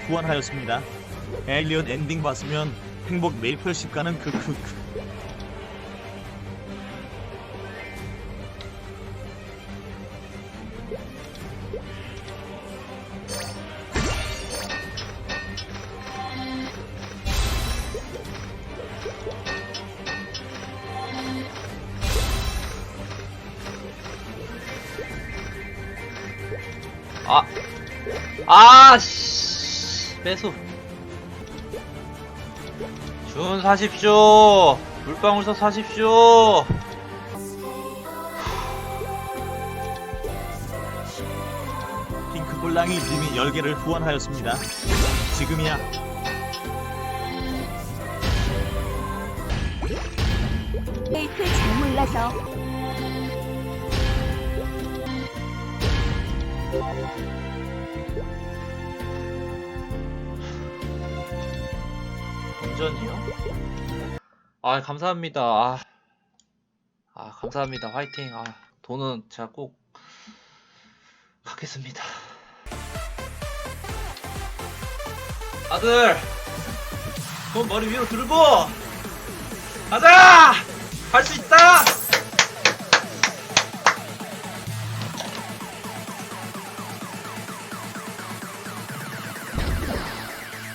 후원하였습니다. 에일리언 엔딩 봤으면 행복 메이플 10가는 크크크. 아, 아, 씨, 매수. 준 사십시오. 물방울서 사십시오. 핑크볼랑이 님이 10개를 후원하였습니다. 지금이야. 메이플 잘 몰라서 운전이요? 아, 감사합니다. 아, 아, 감사합니다. 화이팅. 아, 돈은 제가 꼭 갚겠습니다. 아들, 돈 머리 위로 들고 가자! 할 수 있다!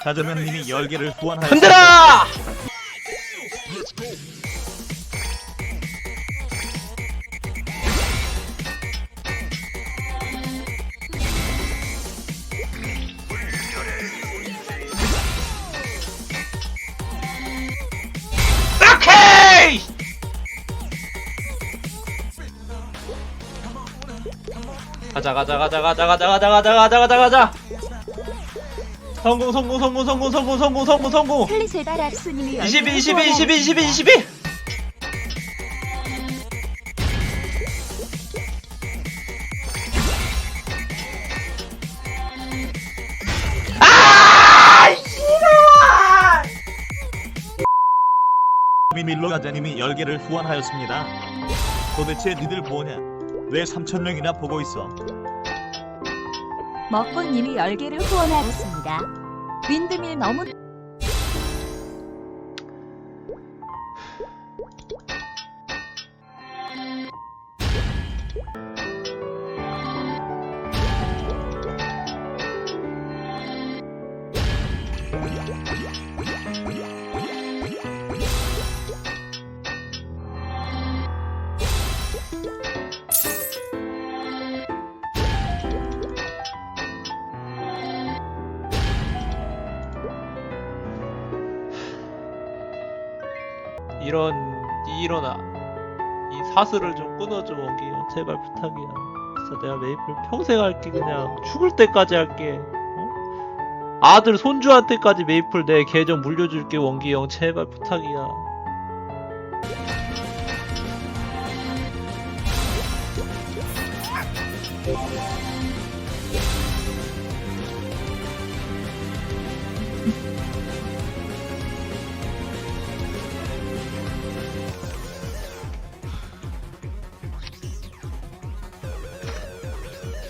자자면 님이 10개를 후원하였습니다. 흔들어! 오케이! 가자 가자 가자 가자 가자 가자 가자 가자 가자 가자 성공 성공 성공 성공 성공 성공 성공 성공 헬리세다 락스님이 22 22 22 22 22 미밀로 가자님이 10개를 후원하였습니다. 도대체 니들 뭐냐? 왜 3천명이나 보고 있어? 먹고님이 10개를 후원하였습니다. 윈드밀 너무 이런 이런 아, 이 사슬을 좀 끊어줘 원기요. 제발 부탁이야. 진짜 내가 메이플 평생 할게 그냥. 죽을 때까지 할게. 어? 아들 손주한테까지 메이플 내 계정 물려줄게 원기 형. 제발 부탁이야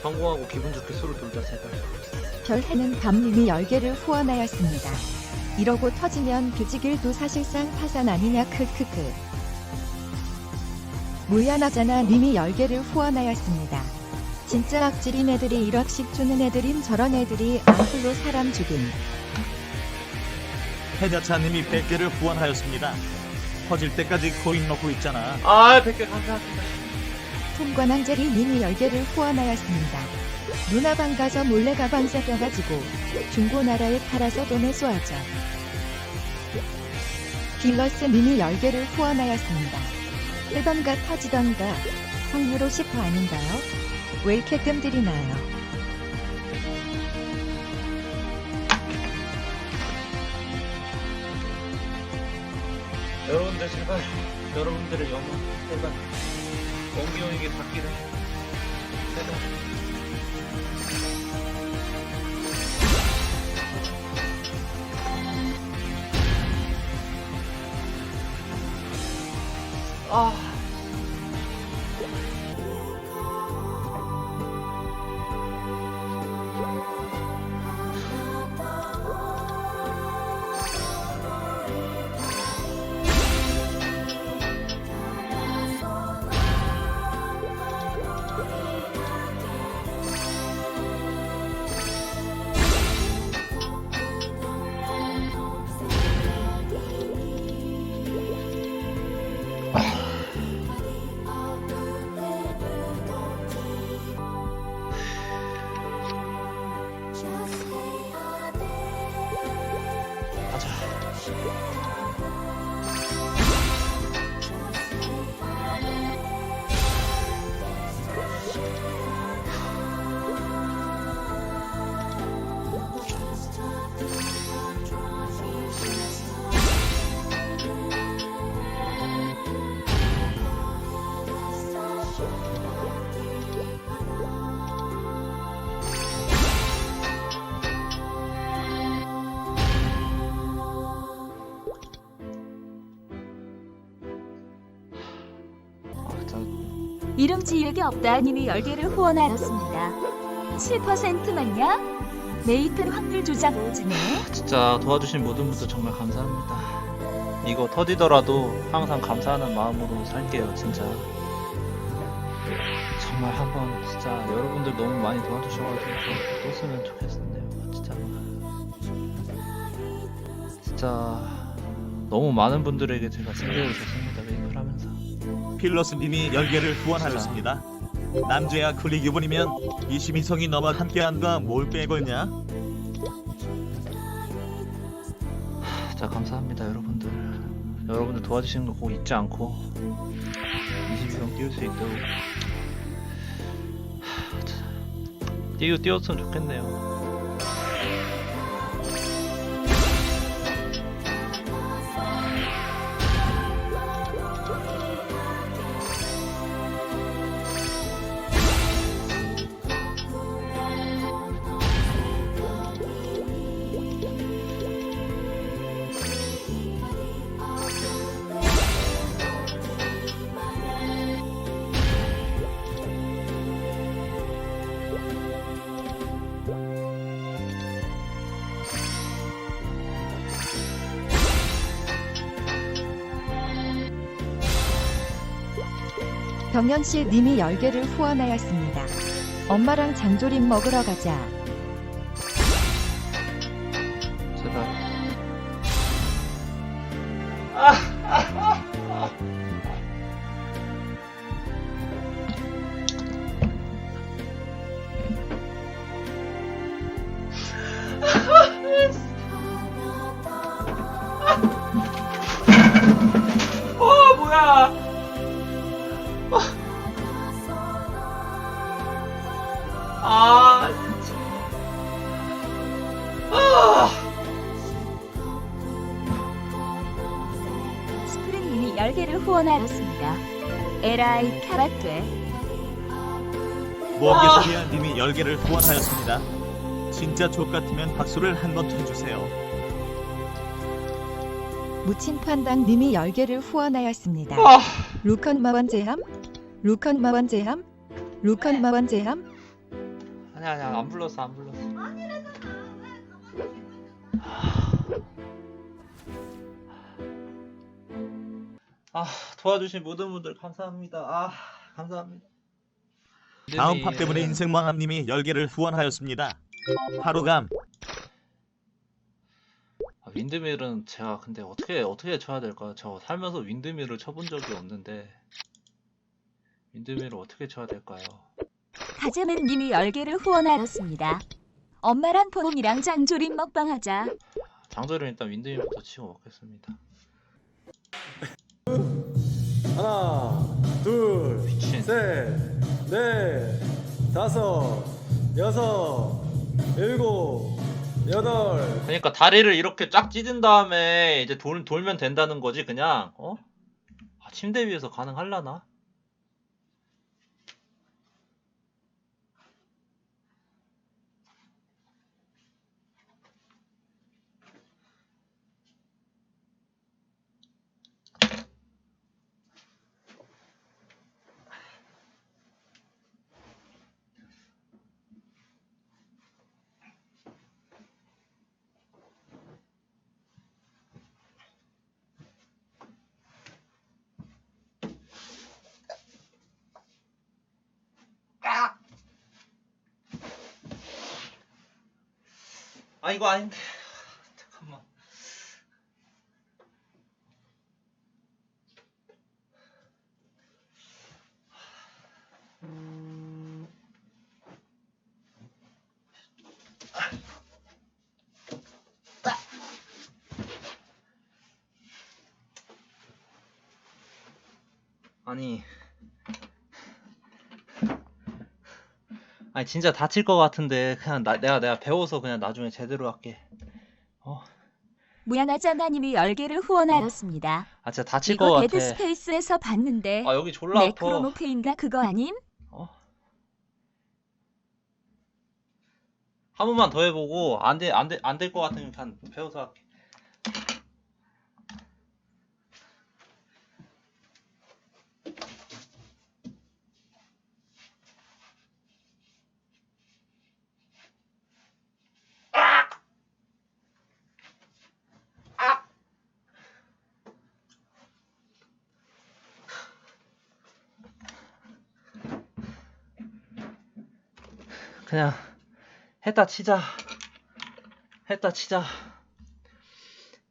성공하고 기분 좋게 술을 돌자 제발 결해는 밤님이 10개를 후원하였습니다. 이러고 터지면 규직일도 사실상 파산 아니냐 크크크. 무연하잖아 님이 10개를 후원하였습니다. 진짜 악질인 애들이 1억씩 주는 애들임 저런 애들이 앙플로 사람 죽임. 해자차님이 100개를 후원하였습니다. 터질 때까지 코인 넣고 있잖아. 아 100개 감사합니다 통관왕 제리 님이 10개를 후원하였습니다. 누나 방 가서 몰래 가방 새겨가지고 중고나라에 팔아서 돈을 쏘아줘. 딜러스 님이 10개를 후원하였습니다. 뜨던가 터지던가 확률 50% 아닌가요? 왜 이렇게 뜸들이 나요? 여러분들 제발 여러분들의 영혼 제발 공기 형에게 받기를 아. 이름 지으기 없다 님이 열개를 후원하였습니다. 7%만냐? 메이플 확률 조작 오지네. 진짜 도와주신 모든 분들 정말 감사합니다. 이거 터지더라도 항상 감사하는 마음으로 살게요, 진짜. 정말 한번 진짜 여러분들 너무 많이 도와주셔가지고 또 쓰면 좋겠는데요, 진짜. 진짜 너무 많은 분들에게 제가 줬습니다, 메이플 하면서. 필러스님이 10개를 후원하였습니다. 남자야 클릭 유분이면 22성이 너와 함께한가 뭘 빼걸냐? 자 감사합니다 여러분들 여러분들 도와주시는 거 꼭 잊지 않고 22성 띄울 수 있도록 하, 참, 띄우 띄웠으면 좋겠네요 병현씨 님이 10개를 후원하였습니다. 엄마랑 장조림 먹으러 가자. 열개를 후원하였습니다. 에라이 카라트에 무언개 소리야 님이 10개를 후원하였습니다. 진짜 족 같으면 박수를 한 번 쳐주세요. 무침판당 님이 10개를 후원하였습니다. 아. 루컨 마원제함? 루컨 마원제함? 루컨 마원제함? 아니야 아니야 안 불렀어 안 불렀어 아 도와주신 모든 분들 감사합니다 아 감사합니다 다음 판 때문에 인생 망함 님이 10개를 후원하였습니다. 하루감 아, 윈드밀은 제가 근데 어떻게 어떻게 쳐야 될까요? 저 살면서 윈드밀을 쳐본 적이 없는데 윈드밀을 어떻게 쳐야 될까요? 가자맨 님이 열개를 후원하였습니다. 엄마랑 봄이랑 장조림 먹방하자. 장조림 일단 윈드밀부터 치고 먹겠습니다 하나, 둘, 미친. 셋, 넷, 다섯, 여섯, 일곱, 여덟. 그러니까 다리를 이렇게 쫙 찢은 다음에 이제 돌, 돌면 된다는 거지 그냥 어? 아, 침대 위에서 가능할라나? 아, 이거 아닌데. 잠깐만. 음. 아니. 아니 진짜 다칠 것 같은데 그냥 나, 내가 내가 배워서 그냥 나중에 제대로 할게 어? 무한하잖아 님이 열개를 후원하였습니다. 아 진짜 다칠 것 이거 같아 데드 스페이스에서 봤는데 아 여기 졸라 아파 네크로노페인가 그거 아님? 어? 한 번만 더 해보고 안 돼 안 돼 안 될 것 같으면 그냥 배워서 할게 그냥 했다 치자. 했다 치자.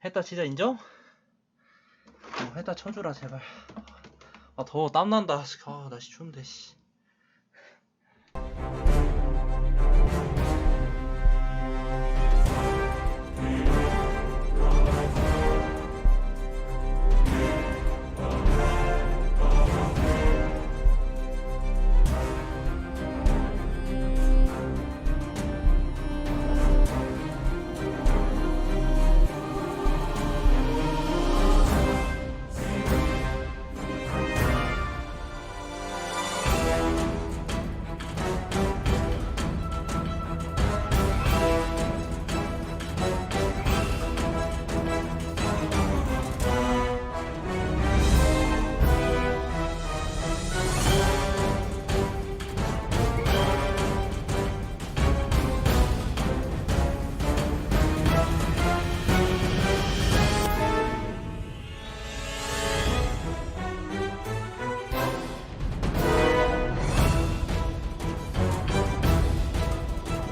했다 치자 인정? 어, 했다 쳐주라 제발. 아 더워. 땀난다. 아 날씨 추운데 씨